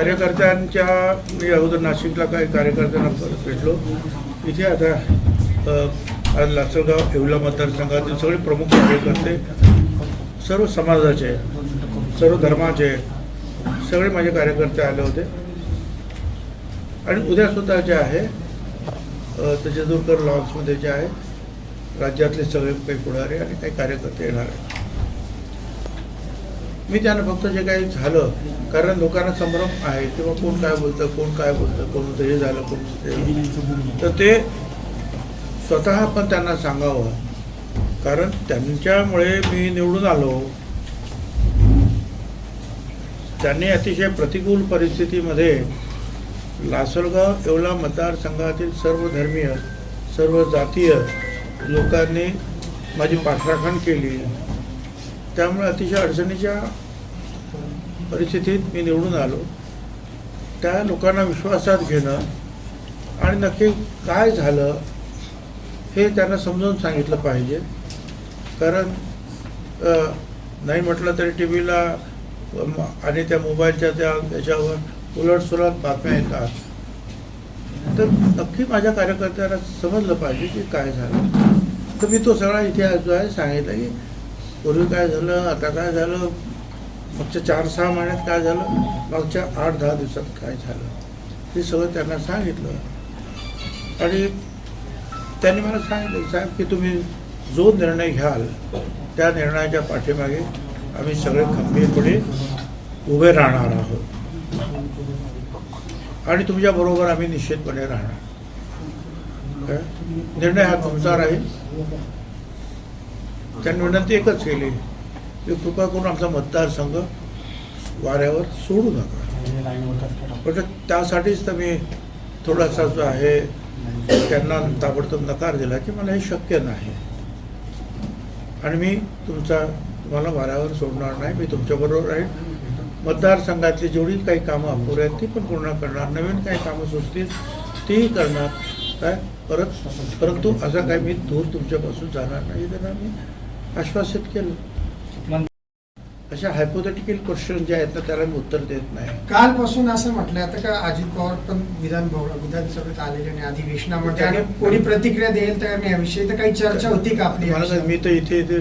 कार्यकर्त्यांच्या मी अगोदर नाशिकला काही कार्यकर्त्यांना परत भेटलो. इथे आता आज लासलगाव येवला मतदारसंघातील सगळे प्रमुख कार्यकर्ते सर्व समाजाचे सर्व धर्माचे सगळे माझे कार्यकर्ते आले होते. आणि उद्यासुद्धा जे आहे अ, तेजदूरकर लॉन्समध्ये जे आहे राज्यातले सगळे काही पुढारी आणि काही कार्यकर्ते येणार आहेत. मी त्यांना फक्त जे काही झालं कारण लोकांना संभ्रम आहे किंवा कोण काय बोलतं कोण काय बोलतं कोण हे झालं कोण तर ते स्वतः पण त्यांना सांगावं. कारण त्यांच्यामुळे मी निवडून आलो. त्यांनी अतिशय प्रतिकूल परिस्थितीमध्ये लासलगाव येवला मतदारसंघातील सर्व धर्मीय सर्व जातीय लोकांनी माझी पाठराखण केली. त्यामुळे अतिशय अडचणीच्या परिस्थितीत मी निवडून आलो. त्या लोकांना विश्वासात घेणं आणि नक्की काय झालं हे त्यांना समजावून सांगितलं पाहिजे. कारण नाही म्हटलं तरी टी व्हीला आणि त्या मोबाईलच्या त्या याच्यावर उलटसुलट बातम्या येतात. तर नक्की माझ्या कार्यकर्त्यांना समजलं पाहिजे की काय झालं. तर मी तो सगळा इतिहास जो आहे सांगितलं की पूर्वी काय झालं आता काय झालं? मागच्या चार सहा महिन्यात काय झालं? मागच्या आठ दहा दिवसात काय झालं? हे सगळं त्यांना सांगितलं. आणि त्यांनी मला सांगितलं साहेब की तुम्ही जो निर्णय घ्याल त्या निर्णयाच्या पाठीमागे आम्ही सगळे खंबीरपणे उभे राहणार आहोत. आणि तुमच्याबरोबर आम्ही निश्चितपणे राहणार. काय? निर्णय हा तुमचा राहील. त्यांनी विनंती एकच केली. की कृपा करून आमचा मतदारसंघ वाऱ्यावर सोडू नका. पण त्यासाठीच तर मी थोडासा जो आहे त्यांना ताबडतोब नकार दिला की मला हे शक्य नाही. आणि मी तुमचा तुम्हाला वाऱ्यावर सोडणार नाही मी तुमच्याबरोबर आहे मतदारसंघातली जेवढी काही कामं अपुरी आहेत ती पण पूर्ण करणार. नवीन काही कामं सुचतील तीही करणार. काय? परत परंतु असं काही मी दूर तुमच्यापासून जाणार नाही त्यांना मी आश्वासित केलं. अशा हायपोथेटिकल क्वेश्चन जे आहेत ना त्याला मी उत्तर देत नाही. कालपासून असं म्हटलं आता का अजित पवार पण विधान भवन विधानसभेत आलेले आणि अधिवेशनामध्ये आणि कोणी प्रतिक्रिया देईल त्या नाही याविषयी तर काही चर्चा होती का आपली मी तर इथे इथे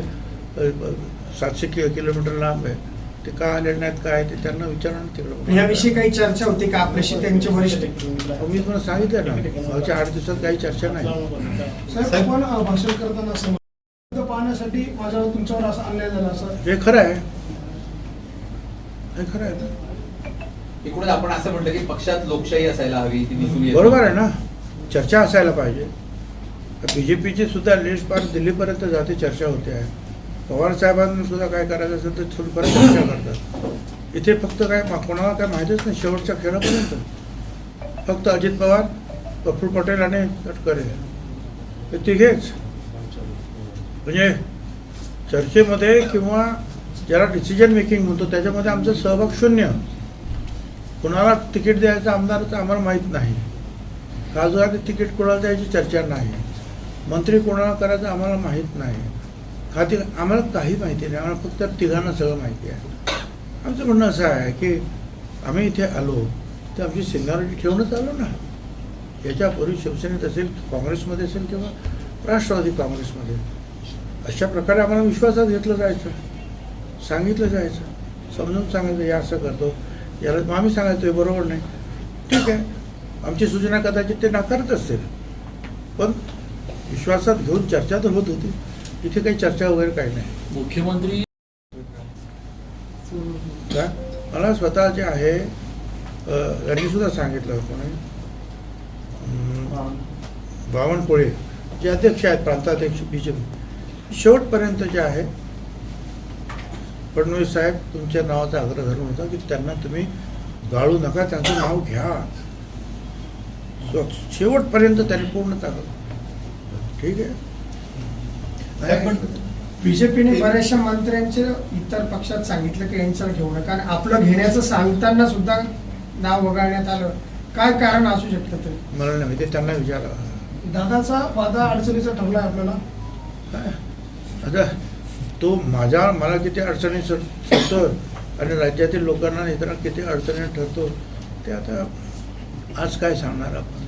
सातशे कि- किलोमीटर लांब आहे. ते का आले नाहीत काय ते त्यांना विचारा ना तिकडं याविषयी काही चर्चा होती का आपल्याशी त्यांचे वरिष्ठ? मी तुम्हाला सांगितलं ना आठ दिवसात काही चर्चा नाही. साहेब आपण अ, भाषण करताना असं पाहण्यासाठी माझ्यावर तुमच्यावर असा अन्याय झाला असं हे खरं आहे. हे खरं आहे. ना एकूणच आपण असं म्हटलं की पक्षात लोकशाही असायला हवी ती दिसून येते. बरोबर आहे ना. चर्चा असायला पाहिजे. बी जे पीची सुद्धा लिस्ट पार दिल्लीपर्यंत जाते चर्चा होते आहे. पवार साहेबांना सुद्धा काय करायचं असेल तर थोडीफार चर्चा करतात. इथे फक्त काय मा- कोणाला काय माहितीच नाही शेवटच्या खेळापर्यंत फक्त अजित पवार प्रफुल्ल पटेल आणि तटकरे हे तिघेच. म्हणजे चर्चेमध्ये किंवा ज्याला डिसिजन मेकिंग म्हणतो त्याच्यामध्ये आमचा सहभाग शून्य. कुणाला तिकीट द्यायचं आमदारचं आम्हाला माहीत नाही. खासदार तिकीट कोणाला द्यायची चर्चा नाही. मंत्री कोणाला करायचं आम्हाला माहीत नाही. खाती आम्हाला काही माहिती नाही. आम्हाला फक्त तिघांना सगळं माहिती आहे. आमचं म्हणणं असं आहे की आम्ही इथे आलो तर आमची सिनियरिटी ठेवूनच आलो ना. याच्यापूर्वी शिवसेनेत असेल काँग्रेसमध्ये असेल किंवा राष्ट्रवादी काँग्रेसमध्ये. अशा प्रकारे आम्हाला विश्वासात घेतलं जायचं. सांगितलं जायचं. समजून सांगायचं हे असं करतो. याला मग आम्ही सांगायचं हे बरोबर नाही. ठीक आहे. आमची सूचना कदाचित ते नाकारत असतील. पण विश्वासात घेऊन चर्चा तर होत होती. इथे काही चर्चा वगैरे काही नाही. मुख्यमंत्री का? मला स्वतः जे आहे यांनी सुद्धा सांगितलं कोणी? अं, बावनकुळे जे अध्यक्ष आहेत प्रांताध्यक्ष बी जे पी शेवटपर्यंत जे आहे फडणवीस साहेब तुमच्या नावाचा आग्रह धरून होता की त्यांना तुम्ही गाळू नका त्यांचं नाव घ्या. शेवटपर्यंत त्यांनी पूर्ण ताकद. ठीक आहे? पण बीजेपीने बऱ्याचशा मंत्र्यांचे इतर पक्षात सांगितलं की यांचं घेऊ नका. आणि आपलं घेण्याचं सांगताना सुद्धा नाव वगळण्यात आलं. काय कारण असू शकतं ते? मला नाही माहिती त्यांना विचारा. दादाचा वादा अडचणीचा ठरलाय आपल्याला. काय? आता तो माझ्या मला किती अडचणी ठरतो आणि राज्यातील लोकांना इतरांना किती अडचणी ठरतो ते आता आज काय सांगणार आपण?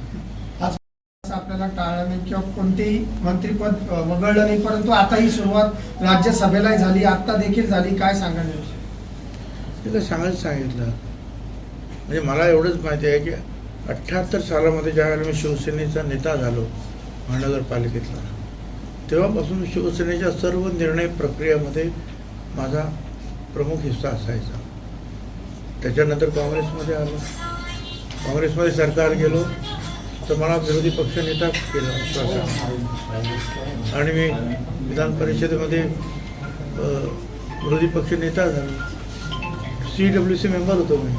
आपल्याला टाळलं नाही किंवा कोणतेही मंत्रीपद वगळलं नाही परंतु आता ही सुरुवात राज्यसभेलाही झाली आता देखील झाली काय याविषयी? ते काय सांगायचं सांगितलं. म्हणजे मला एवढंच माहिती आहे की अठ्ठ्याहत्तर सालामध्ये ज्यावेळेला मी शिवसेनेचा नेता झालो महानगरपालिकेतला. तेव्हापासून शिवसेनेच्या सर्व निर्णय प्रक्रियामध्ये माझा प्रमुख हिस्सा असायचा. त्याच्यानंतर काँग्रेसमध्ये आलो. काँग्रेसमध्ये सरकार गेलो. तर मला विरोधी पक्षनेता केला विश्वासाने आणि मी विधान परिषदेमध्ये विरोधी पक्ष नेता झालो. सी डब्ल्यू सी मेंबर होतो मी.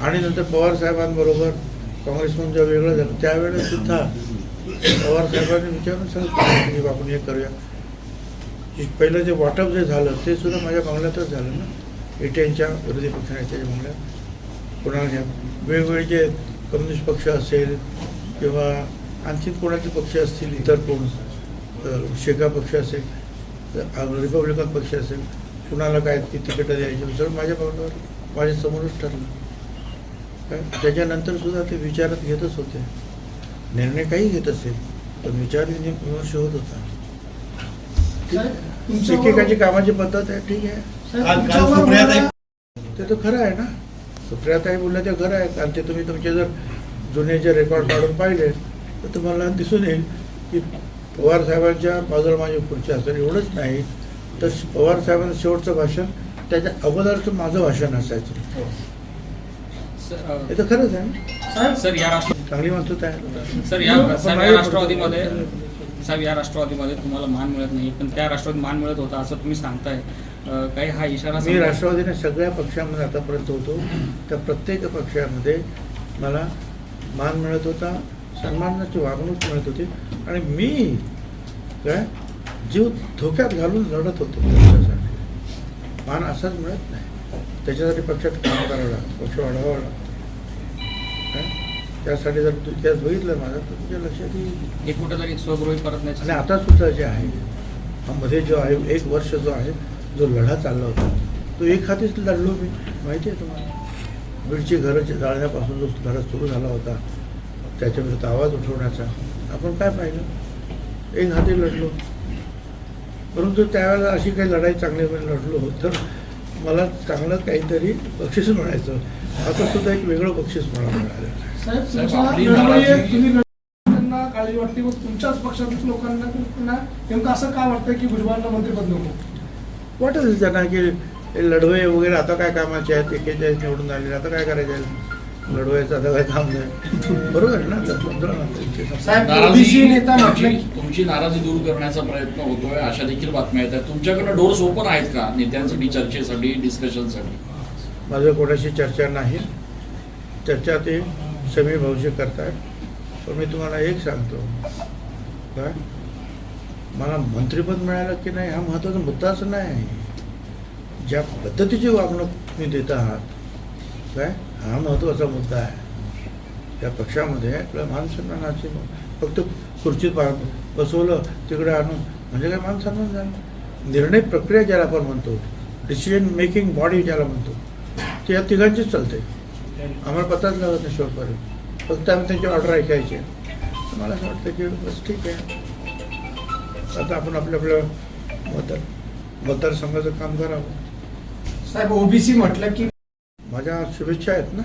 आणि नंतर पवार साहेबांबरोबर काँग्रेसमधून जेव्हा वेगळं झालं. त्यावेळेस सुद्धा पवार साहेबांनी विचारून सांगितलं की आपण हे करूया. की पहिलं जे वाटप जे झालं ते सुद्धा माझ्या बंगल्यातच झालं ना. एटीएनच्या विरोधी पक्षनेत्याच्या बंगल्यात. कोणाला घ्या वेगवेगळे जे कम्युनिस्ट पक्ष असेल किंवा आणखी कोणाचे पक्ष असतील इतर कोण अ, शेका पक्ष असेल रिपब्लिकन पक्ष असेल कुणाला काय ती तिकीटं द्यायची सगळं माझ्या बंगल्यावर माझ्या समोरच ठरलं. काय? त्याच्यानंतर सुद्धा ते विचारात घेतच होते. निर्णय काही घेत असेल पण विचार विमर्श होत होता. एकेकाची कामाची पद्धत आहे ठीक आहे. ते तर खरं आहे ना. सुप्रियाताई बोलल्या ते खरं आहे कारण ते तुम्ही तुमचे जर जुने जे रेकॉर्ड काढून पाहिले तर तुम्हाला दिसून येईल की पवार साहेबांच्या बाजूला माझी खुर्ची असेल एवढंच नाही तर पवार साहेबांचं शेवटचं भाषण त्याच्या अगोदरचं माझं भाषण असायचं. सर हे तर खरंच आहे ना. साहेब सर या चांगली म्हणतो आहे सर या राष्ट्रवादीमध्ये. साहेब या राष्ट्रवादीमध्ये तुम्हाला मान मिळत नाही पण त्या राष्ट्रवादीत मान मिळत होता असं तुम्ही सांगताय. काही हा इशारा मी राष्ट्रवादीने सगळ्या पक्षांमध्ये आतापर्यंत होतो. त्या प्रत्येक पक्षामध्ये मला मान मिळत होता सन्मानाची वागणूक मिळत होती. आणि मी काय जीव धोक्यात घालून लढत होतो पक्षासाठी. मान असाच मिळत नाही. त्याच्यासाठी पक्षात काम करावं लागतं पक्ष वाढवावा लागतो. काय? त्यासाठी जर तू इतिहास बघितलं माझा तर तुझ्या लक्षात येईल. एक कुठेतरी स्वगृही परतण्याची आणि आता सुद्धा जे आहे हा मध्ये जो आहे एक वर्ष जो आहे जो लढा चालला होता तो एक हातीच लढलो मी. माहिती आहे तुम्हाला? बीडची घरं जाळण्यापासून जो लढा सुरू झाला होता त्याच्याविरुद्ध आवाज उठवण्याचा आपण काय पाहिलं? एक हाती लढलो. परंतु त्यावेळेला अशी काही लढाई चांगली वेळ लढलो तर मला चांगलं काहीतरी बक्षीस मिळायचं आता सुद्धा एक वेगळं बक्षीस मला मिळालं साहेब साहेब, तुमच्या काळजी वाटते तुमच्याच पक्षातील लोकांना नेमकं असं का वाटतं की भुजबळांना मंत्रिपद नको? वाटत की लढवय वगैरे आता काय कामाचे आहेत? एकेचाळीस निवडून आलेले आता काय करायचे? आहे? लढवायचं आता काय काम नाही. बरोबर आहे ना? तुमची नाराजी दूर करण्याचा प्रयत्न होतोय अशा देखील बातम्या येत आहेत तुमच्याकडनं डोर्स ओपन आहेत का नेत्यांसाठी चर्चेसाठी डिस्कशनसाठी माझं कोणाशी चर्चा नाही. चर्चा ते समीर भाऊशी करतात. पण मी तुम्हाला एक सांगतो. काय मला मंत्रिपद मिळालं की नाही हा महत्त्वाचा मुद्दाच नाही. ज्या पद्धतीची वागणूक तुम्ही देत आहात काय हा महत्त्वाचा मुद्दा आहे. या पक्षामध्ये आपल्या मानसन्मानाची फक्त खुर्चीत बसवलं तिकडे आणून म्हणजे काय मानसन्मान झालं? निर्णय प्रक्रिया ज्याला आपण म्हणतो डिसिजन मेकिंग बॉडी ज्याला म्हणतो ते या तिघांचीच चालते. आम्हाला पताच लागत नाही शेवटपर्यंत फक्त आम्ही त्यांची ऑर्डर ऐकायची. मला असं वाटतं की बस ठीक आहे. आता आपण आपल्या आपल्या मतदार मतदारसंघाचं काम करावं. साहेब ओबीसी म्हटलं की माझ्या शुभेच्छा आहेत ना?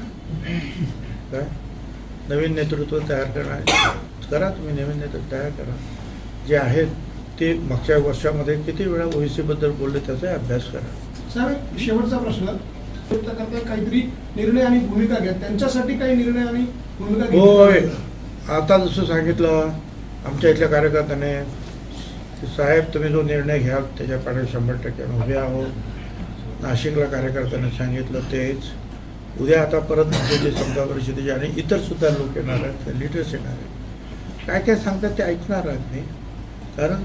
काय? नवीन नेतृत्व तयार करा. करा तुम्ही नवीन नेतृत्व तयार करा. जे आहेत ते मागच्या वर्षामध्ये किती वेळा ओबीसीबद्दल बोलले त्याचा अभ्यास करा. साहेब शेवटचा प्रश्न. करता काहीतरी निर्णय आणि भूमिका घ्या त्यांच्यासाठी काही निर्णय आणि भूमिका होय. आता जसं सांगितलं आमच्या इथल्या कार्यकर्त्याने साहेब तुम्ही जो निर्णय घ्याल त्याच्या पाठी शंभर टक्के उभे आहोत. नाशिकला कार्यकर्त्याने सांगितलं तेच. उद्या आता परत जे समजा परिषदेचे आणि इतर सुद्धा लोक येणार आहेत लिडर्स येणार आहेत. काय काय सांगतात ते ऐकणार आहेत मी. कारण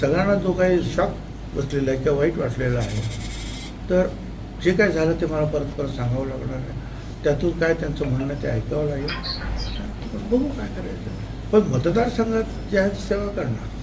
सगळ्यांना जो काही शॉक बसलेला आहे किंवा वाईट वाटलेला आहे तर जे काय झालं ते मला परत परत सांगावं लागणार आहे. त्यातून काय त्यांचं म्हणणं ते ऐकावं लागेल. बघू काय करायचं. पण मतदारसंघात जे आहे सेवा करणार.